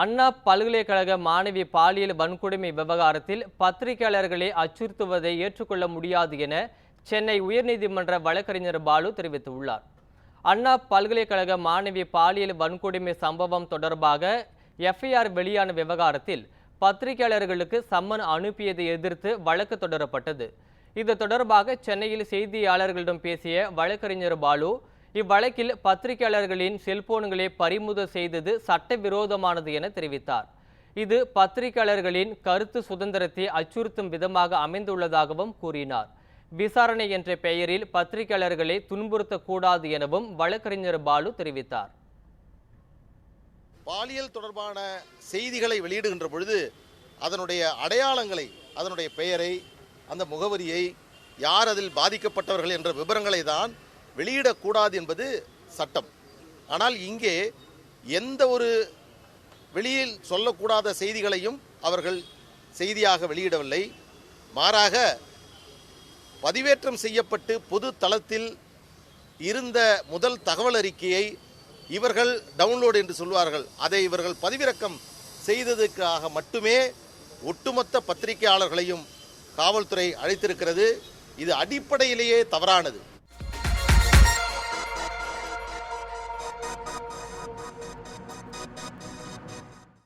அண்ணா பல்கலைக்கழக மாணவி பாலியல் வன்கொடுமை விவகாரத்தில் பத்திரிகையாளர்களை அச்சுறுத்துவதை ஏற்றுக்கொள்ள முடியாது என சென்னை உயர்நீதிமன்ற வழக்கறிஞர் பாலு தெரிவித்துள்ளார். அண்ணா பல்கலைக்கழக மாணவி பாலியல் வன்கொடுமை சம்பவம் தொடர்பாக எஃப்ஐஆர் வெளியான விவகாரத்தில் பத்திரிகையாளர்களுக்கு சம்மன் அனுப்பியதை எதிர்த்து வழக்கு தொடரப்பட்டது. இது தொடர்பாக சென்னையில் செய்தியாளர்களிடம் பேசிய வழக்கறிஞர் பாலு இவ்வழக்கில் பத்திரிகையாளர்களின் செல்போன்களை பறிமுதல் செய்தது சட்டவிரோதமானது என தெரிவித்தார். இது பத்திரிகையாளர்களின் கருத்து சுதந்திரத்தை அச்சுறுத்தும் விதமாக அமைந்துள்ளதாகவும் கூறினார். விசாரணை என்ற பெயரில் பத்திரிகையாளர்களை துன்புறுத்தக்கூடாது எனவும் வழக்கறிஞர் பாலு தெரிவித்தார். பாலியல் தொடர்பான செய்திகளை வெளியிடுகின்ற பொழுது அதனுடைய அடையாளங்களை அதனுடைய பெயரை அந்த முகவரியை யார் அதில் பாதிக்கப்பட்டவர்கள் என்ற விவரங்களை தான் வெளியிடக்கூடாது என்பது சட்டம். ஆனால் இங்கே எந்த ஒரு வெளியில் சொல்லக்கூடாத செய்திகளையும் அவர்கள் செய்தியாக வெளியிடவில்லை. மாறாக பதிவேற்றம் செய்யப்பட்டு பொது தளத்தில் இருந்த முதல் தகவல் அறிக்கையை இவர்கள் டவுன்லோடு என்று சொல்வார்கள். அதை இவர்கள் பதிவிறக்கம் செய்ததுக்காக மட்டுமே ஒட்டுமொத்த பத்திரிகையாளர்களையும் காவல்துறை அழைத்திருக்கிறது. இது அடிப்படையிலேயே தவறானது.